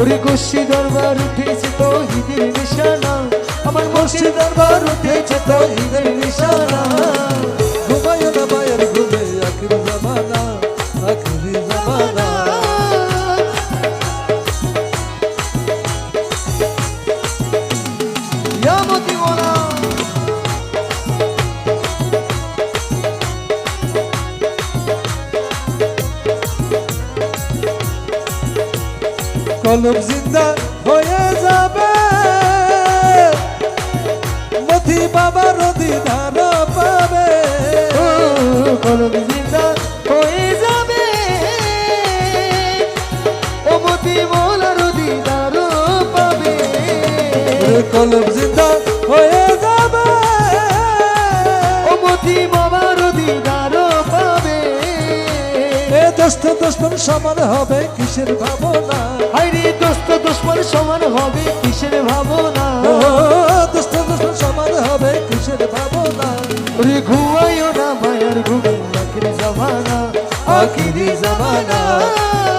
ওরে গোষ্ঠী দরবার উঠেছে তো হিদের নিশানা। আমার গোষ্ঠী দরবার উঠেছে তো হিদের নিশানা। কলম জিন্দা হয়ে যাবে। মথি রদি দিদার পাবে। কলম জিন্দা হয়ে যাবে। ও মতি মোলা রদি দিদার পাবে। কলম জিন্দা হয়ে দোস্ত দুশ্মন সমান হবে কিসের ভাবনা? হাইরে দোস্ত দুশ্মন সমান হবে কিসের ভাবনা? দোস্ত দুশ্মন সমান হবে কিসের ভাবনা? ওরে ঘুমাইও না মায়ার ঘুমে আখিরি জামানা আখিরি জামানা।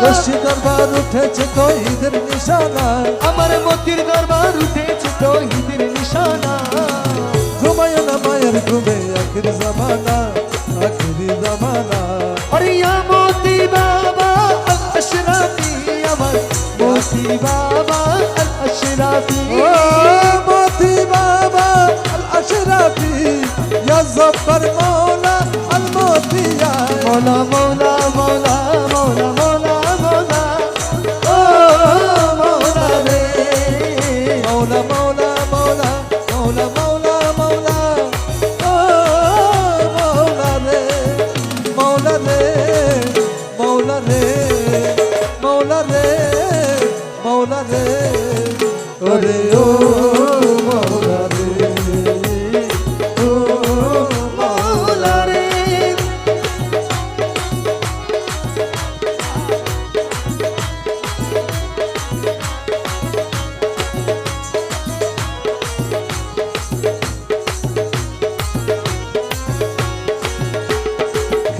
দোষী দরবার উঠেছে তো ঈদের নিশানা। আমার মতির দরবার উঠেছে তো হিদের নিশানা। ঘুমায় না মায়ের ঘুমে আখিরি জামানা। বাবা ও মতি বাবা ইয়া জব্বার মৌলা মতিয়া মৌলা মৌলা মৌলা মৌলা মৌলা মৌলা ও মৌলা রে মৌলা মৌলা মৌলা মৌলা মৌলা মৌলা মৌলা রে মৌলা রে মৌলা মৌলা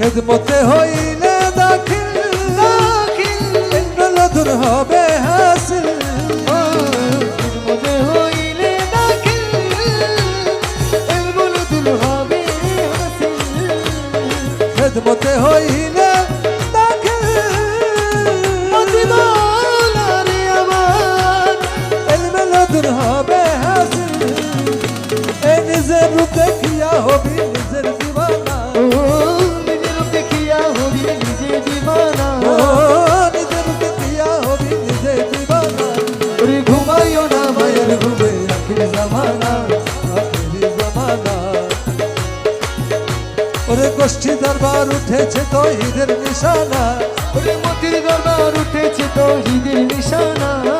খেদমতে হইলে দাখিল দাখিল নলধুর হবে। দরবার উঠেছে তো ঈদের নিশানা মতির দরবার উঠেছে তো ঈদের নিশানা।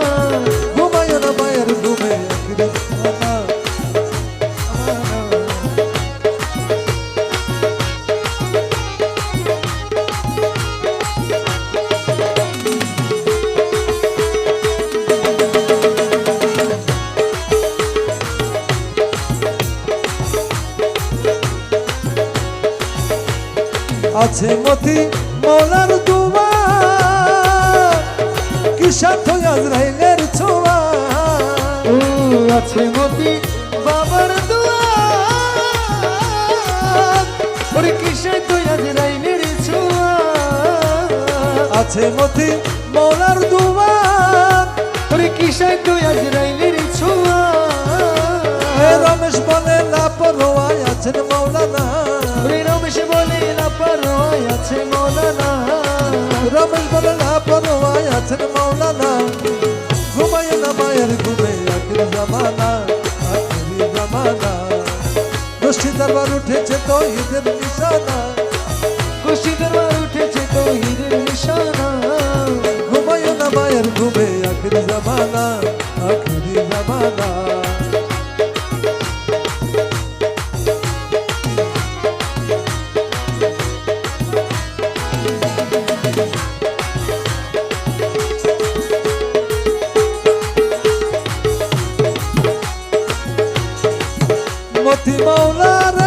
আছে মতি মৌলার দুয়া কি সাথ আজরাইলের ছোঁয়া? আছে মতি বাবার দোয়া। ওরে তুই আজ রাইনের ছোঁয়া? আছে মতি মৌলার দুয়া ওরে তুই আজ রাইনের ছোঁয়া রমেশ বলে লাপরোয়াই আছেন মৌলানা। আছে মৌলানা। রমেশ বলে লাপরোয়াই আছেন মৌলানা। ঘুমায় না মায়ের ঘুমে, আখির জামানা, আখিরি জামানা। গোষ্ঠী দরবার উঠেছে তো ঈদের নিশানা। খুশি দরবার উঠেছে তো হিদের নিশানা। ঘুমায় না মায়ের ঘুমে, আখিরি জামানা আখিরি জামানা। মতি মৌলা